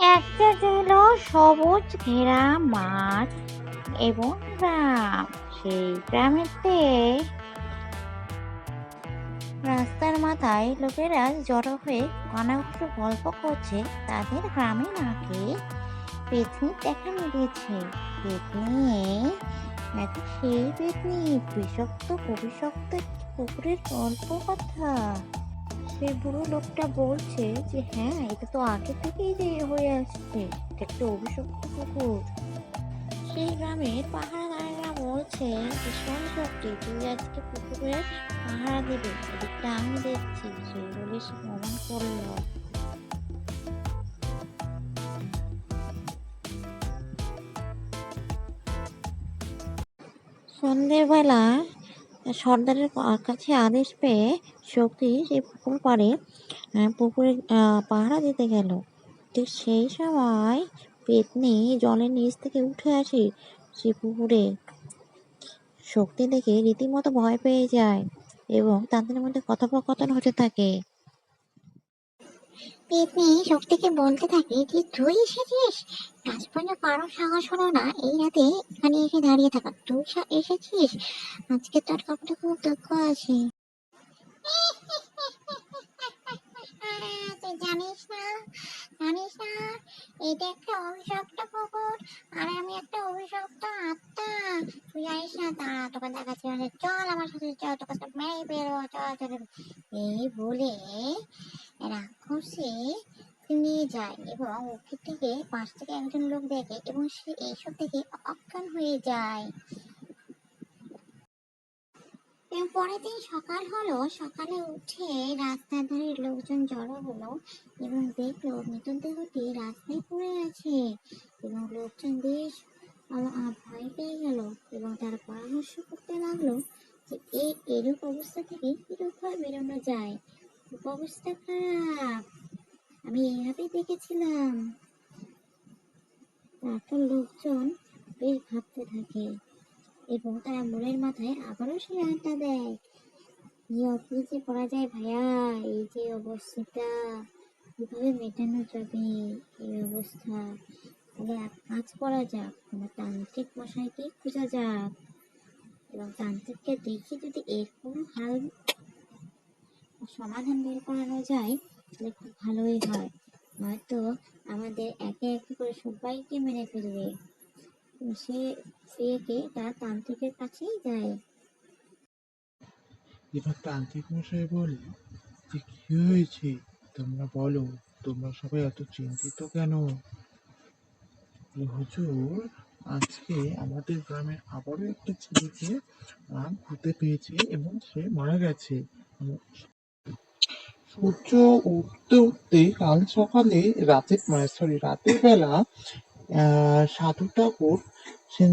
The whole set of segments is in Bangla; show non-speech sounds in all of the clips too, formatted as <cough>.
একটা ছিল সবুজ ঘেরা মাঠ এবং গ্রাম। সেই গ্রামেতে রাস্তার মাথায় লোকেরা জড়ো হয়ে কানাঘুষো গল্প করছে। তাদের গ্রামে নাকি পেতনি দেখা মিলেছে। পেতনি নাকি সেই পেতনি বিষাক্ত একটি পুকুরের গল্প কথা সেই বুড়ো লোকটা বলছে যে হ্যাঁ এটা তো আগে থেকেই যে হয়ে আসছে, এটা একটা অভিশপ্ত পুকুর সেই গ্রামের পাহারাদারেরা বলছে যে, শোন শক্তি তুই আজকে পুকুরের পাহারা দিবি, এদিকটা আমি দেখছি, সেই বলে সে প্রমাণ করল। সন্ধ্যেবেলা সর্দারের কাছে আদেশ পেয়ে শক্তি সেই পুকুর পাড়ে পুকুরে পাহারা দিতে গেল। ঠিক সেই সময় পেতনি জলের নিচ থেকে উঠে আসে সে পুকুরে। শক্তি দেখে রীতিমতো ভয় পেয়ে যায় এবং তাদের মধ্যে কথোপকথন হতে থাকে। পেতনি শক্তিকে বলতে থাকে যে, তুই এসেছিস? রাজপণ্য কারও সাহস হলো না। এই রাতে এখানে এসে দাঁড়িয়ে থাকা। তুই এসেছিস? আজকে তোর কাপড়ে খুব দুঃখ আছে। <laughs> জানিস না? জানিস না এটা একটা অভিশপ্ত পুকুর আর আমি একটা অভিশপ্ত আত্মা। তুই জানিস না, দাঁড়া, তোকে দেখাচ্ছি মানে চল আমার সাথে, চল, তোকে সব মেরে বেরো চল চল এই বলে রাক্ষসে নিয়ে যায় এবং ওকে থেকে পাশ থেকে একজন লোক দেখে এবং সে এইসব থেকে অজ্ঞান হয়ে যায়। পরের দিন সকাল হলো, সকালে উঠে রাস্তার ধারে লোকজন জড়ো হলো এবং দেখল মৃতদেহটি রাস্তায় পড়ে আছে এবং লোকজন বেশ ভয় পেয়ে গেল এবং তারা পরামর্শ করতে লাগল যে এই এরূপ অবস্থা থেকে কিরূপ ভাবে বেরোনো যায়? অবস্থা খারাপ। আমি এইভাবেই দেখেছিলাম। তারপর লোকজন বেশ ভাবতে থাকে। এবং তারা মনের মাথায় আবারও সেই আড্ডা দেয়। কি যে করা যায় ভাইয়া? এই যে অবস্থাটা, কীভাবে মেটানো যাবে? এই অবস্থা। তাহলে এক কাজ করা যাক, কোনো তান্ত্রিক মশাইকে খোঁজা যাক। এবং তান্ত্রিককে দেখে যদি এর কোনো হাল সমাধান বের করানো যায়, তাহলে খুব ভালোই হয়। নয়তো আমাদের একে একে করে সবাইকে মেরে ফেলবে। এবার তান্ত্রিক মশাই বলল যে কি হয়েছে? তোমরা বলো, তোমরা সবাই এত চিন্তিত কেন? হুজুর, আজকে আমাদের গ্রামে আবারও একটা ছেলেকে খুঁজে পেয়েছে এবং সে মারা গেছে। সূর্য উঠতে উঠতে কাল সকালে রাতে, সরি, রাতের বেলা সাধু ঠাকুর সে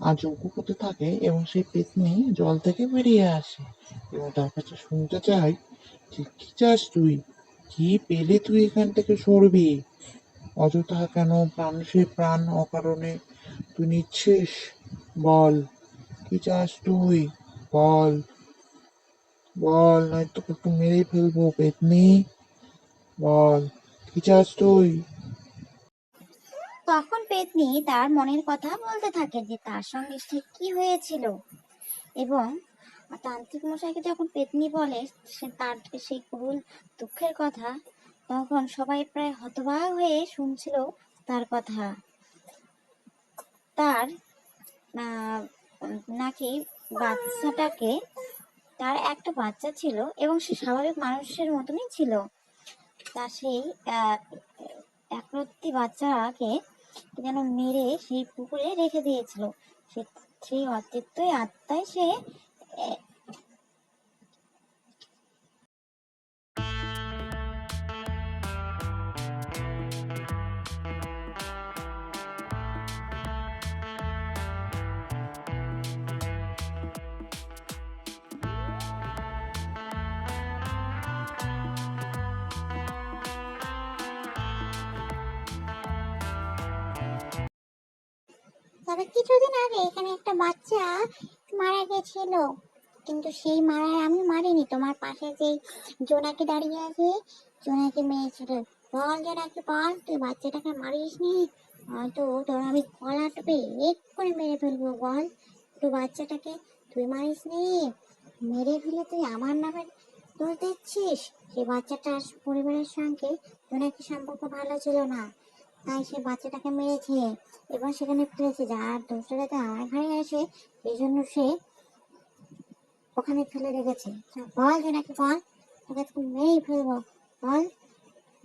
আর যজ্ঞ করতে থাকে এবং সেই পেতনি জল থেকে বেরিয়ে আসে। এবং তার কাছে শুনতে চাই যে, কি চাস তুই? কি পেলে তুই এখান থেকে সরবি? অযথা কেন মানুষের প্রাণ অকারণে তুই নিচ্ছিস? বল, কি চাস তুই? বল বল নয় তোকে একটু মেরে ফেলব পেতনি। বল, কি চাস তুই? তখন পেতনি তার মনের কথা বলতে থাকে যে তার সঙ্গে ঠিক কি হয়েছিল। এবং তান্ত্রিক মশাইকে যখন পেতনি বলে সে তার সেই করুণ দুঃখের কথা, তখন সবাই প্রায় হতবাক হয়ে শুনছিল তার কথা। তার নাকি বাচ্চাটাকে, তার একটা বাচ্চা ছিল এবং সে স্বাভাবিক মানুষের মতনই ছিল। তা সেই একরত্তি বাচ্চাকে যেন মেরে সেই পুকুরে রেখে দিয়েছিল। সে সেই অতৃপ্তই আত্মায় সে তবে কিছুদিন আগে এখানে একটা বাচ্চা মারা গেছিল। কিন্তু সেই মারা আমি মারিনি। তোমার পাশে যেই জোনাকে দাঁড়িয়ে আছে, জোনাকি মেরেছিল বল যে নাকি বল, তুই বাচ্চাটাকে মারিস নি? হয়তো তোর আমি কলা টোপে করে মেরে ফেলব, বল। তুই বাচ্চাটাকে তুই মারিস নি? মেরে ফেলে তুই আমার নামে দোষ দিচ্ছিস? সেই বাচ্চাটার পরিবারের সঙ্গে তোর নাকি সম্পর্ক ভালো ছিল না। তাই সে বাচ্চাটাকে মেরেছে এবং সেখানে ফেলেছে যার দোষটা যাতে আমার ঘরে আসে এই জন্য সে ওখানে ফেলে রেখেছে। বল যে নাকি বল। তোকে তো মেরেই ফেলব। বল।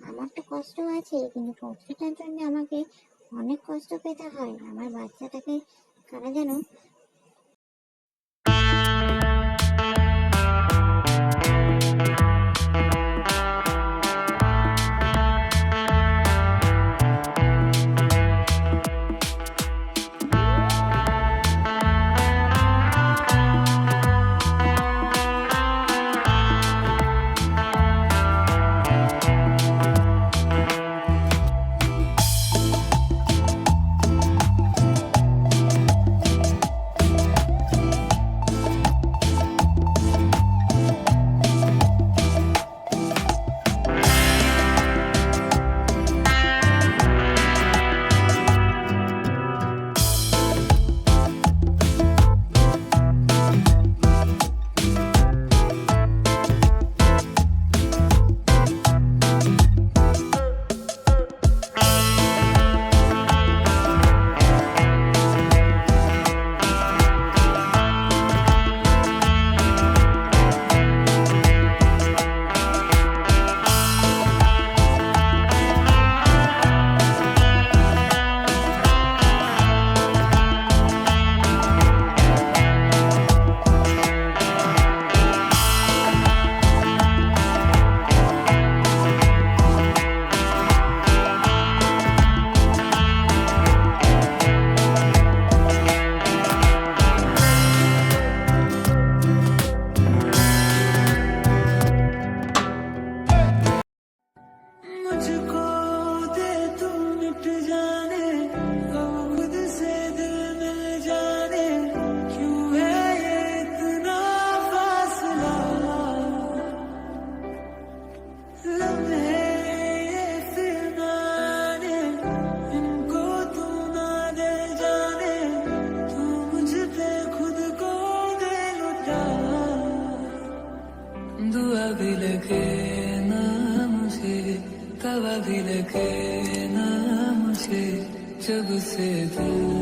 আমার তো কষ্ট আছে, কিন্তু কষ্টটার জন্য আমাকে অনেক কষ্ট পেতে হয়। আমার বাচ্চাটাকে কারা যেন भी लगे ना मुझे जब से दिल